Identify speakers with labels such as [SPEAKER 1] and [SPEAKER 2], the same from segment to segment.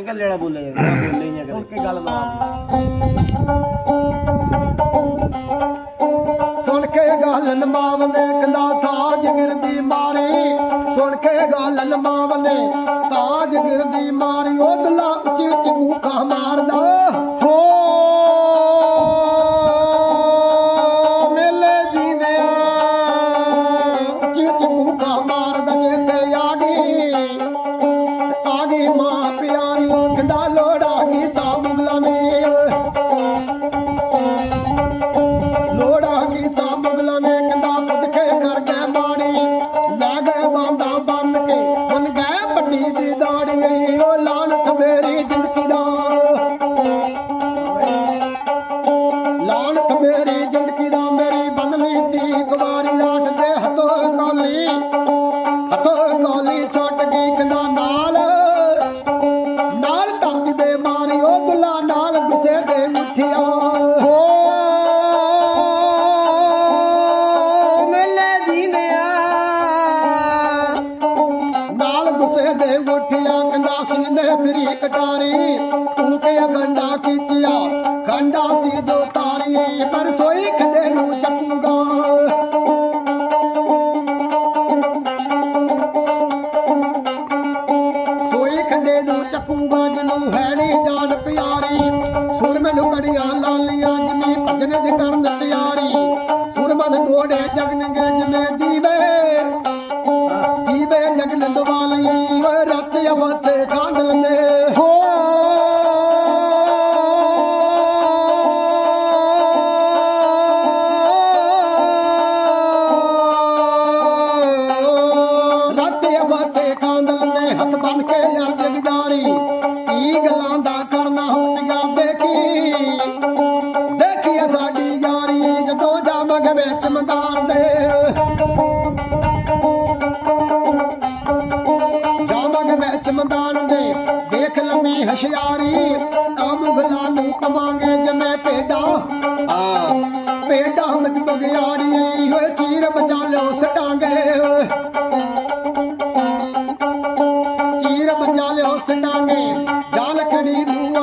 [SPEAKER 1] ਨਿਕਲ ਜਿਹੜਾ ਬੋਲੇ ਬੋਲੇ ਨਹੀਂ ਕਦੇ।
[SPEAKER 2] ਕੇ ਗੱਲ ਮਾਰ।
[SPEAKER 3] ਸੁਣ ਕੇ ਗੱਲ ਨਮਾਵ ਨੇ ਕੰਦਾ ਤਾਜ ਗਿਰਦੀ ਮਾਰੀ। ਸੁਣ ਕੇ ਗੱਲ ਨਮਾਵ ਨੇ ਤਾਜ ਗਿਰਦੀ ਮਾਰੀ। ਉਹ ਦੁੱਲਾ ਉੱਚੀ ਉੱਚੀ ਕੂਕਾ ਮਾਰਦਾ। ਪਿਆਰੀ ਕਟਾਰੀ, ਤੂੰ ਕੇ ਗੰਡਾ ਖਿੱਚਿਆ। ਗੰਡਾ ਸੀ ਜੋ ਤਾਰੀ ਪਰ ਸੋਈ ਖੰਡੇ ਨੂੰ ਚੱਕੂਗਾ ਸੋਈ ਖੰਡੇ ਨੂੰ ਚੱਕੂਗਾ ਜਿਹਨੂੰ ਹੈ ਨਹੀਂ ਜਾਣ ਪਿਆਰੀ। ਸੁਰ ਮੈਨੂੰ ਕੜੀਆਂ ਲਾਲੀਆਂ, ਜਿਵੇਂ ਭਜਨੇ ਦੇ ਕਰਨ ਤਿਆਰੀ। ਸੁਰ ਮਨ ਗੋੜੇ ਜਗਨਗੇ ਜਿਵੇਂ ਦੀਵੇ ਨੇ ਕੇ ਯਾਰ ਜਗਜਾਰੀ। ਕੀ ਗੱਲਾਂ ਦਾ ਕਰਨਾ ਹੁੰਦੀਆਂ ਦੇਖੀ। ਦੇਖੀ ਸਾਡੀ ਯਾਰੀ ਜਦੋਂ ਜਾਵਾਂਗੇ ਵਿੱਚ ਮੈਦਾਨ ਦੇ ਜਾਵਾਂਗੇ ਵਿੱਚ ਮਦਾਨ ਦੇ ਦੇਖ ਲੰਮੀ ਹਸ਼ਿਆਰੀ। ਲਿਓ ਸਟਾਂਗੇ ਜਾਲ ਨੂੰ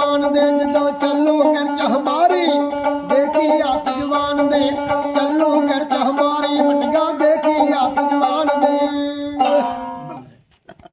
[SPEAKER 3] কোরবান দে